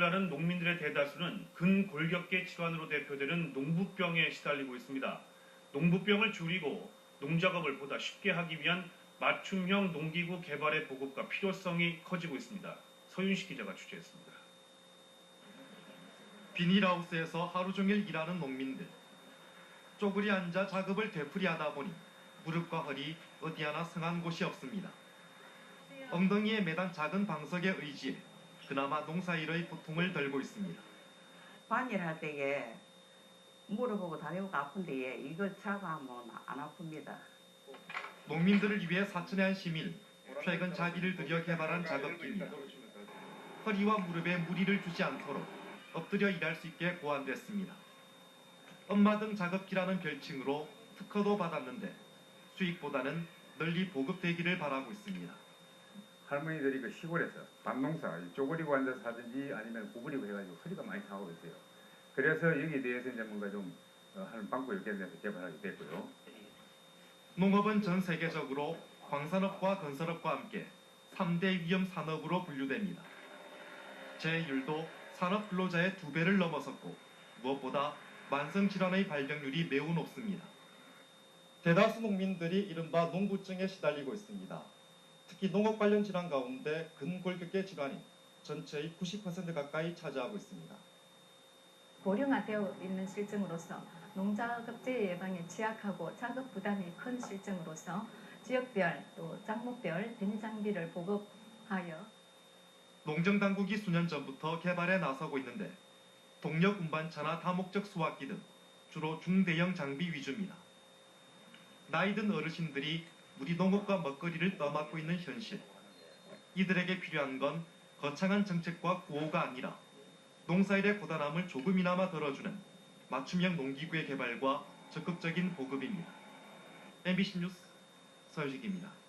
오늘날은 농민들의 대다수는 근골격계 질환으로 대표되는 농부병에 시달리고 있습니다. 농부병을 줄이고 농작업을 보다 쉽게 하기 위한 맞춤형 농기구 개발의 보급과 필요성이 커지고 있습니다. 서윤식 기자가 취재했습니다. 비닐하우스에서 하루 종일 일하는 농민들. 쪼그리 앉아 작업을 되풀이하다 보니 무릎과 허리 어디 하나 성한 곳이 없습니다. 엉덩이에 매단 작은 방석에 의지해 그나마 농사일의 고통을 덜고 있습니다. 반일할 때에 물어보고 다니고 아픈데 이거 차가하면 안 아픕니다. 농민들을 위해 사천의 한 시민 최근 자비를 들여 개발한 작업기입니다. 허리와 무릎에 무리를 주지 않도록 엎드려 일할 수 있게 고안됐습니다. 엄마 등 작업기라는 별칭으로 특허도 받았는데 수익보다는 널리 보급되기를 바라고 있습니다. 할머니들이 그 시골에서 밤농사 쪼그리고 앉아서 하든지 아니면 구부리고 해가지고 허리가 많이 상하고 있어요. 그래서 여기에 대해서 이제 뭔가 좀 어, 하는 방법을 개발해서 개발하게 됐고요. 농업은 전 세계적으로 광산업과 건설업과 함께 3대 위험 산업으로 분류됩니다. 재율도 산업 근로자의 두 배를 넘어섰고 무엇보다 만성 질환의 발병률이 매우 높습니다. 대다수 농민들이 이른바 농부증에 시달리고 있습니다. 특히 농업 관련 질환 가운데 근골격계 질환이 전체의 90% 가까이 차지하고 있습니다. 고령화되어 있는 실증으로서 농작업재 예방에 취약하고 작업 부담이 큰 실증으로서 지역별 또 작목별 대리 장비를 보급하여 농정 당국이 수년 전부터 개발에 나서고 있는데 동력 운반차나 다목적 수확기 등 주로 중대형 장비 위주입니다. 나이 든 어르신들이 우리 농업과 먹거리를 떠맡고 있는 현실. 이들에게 필요한 건 거창한 정책과 구호가 아니라 농사일의 고단함을 조금이나마 덜어주는 맞춤형 농기구의 개발과 적극적인 보급입니다. MBC 뉴스 서유식입니다.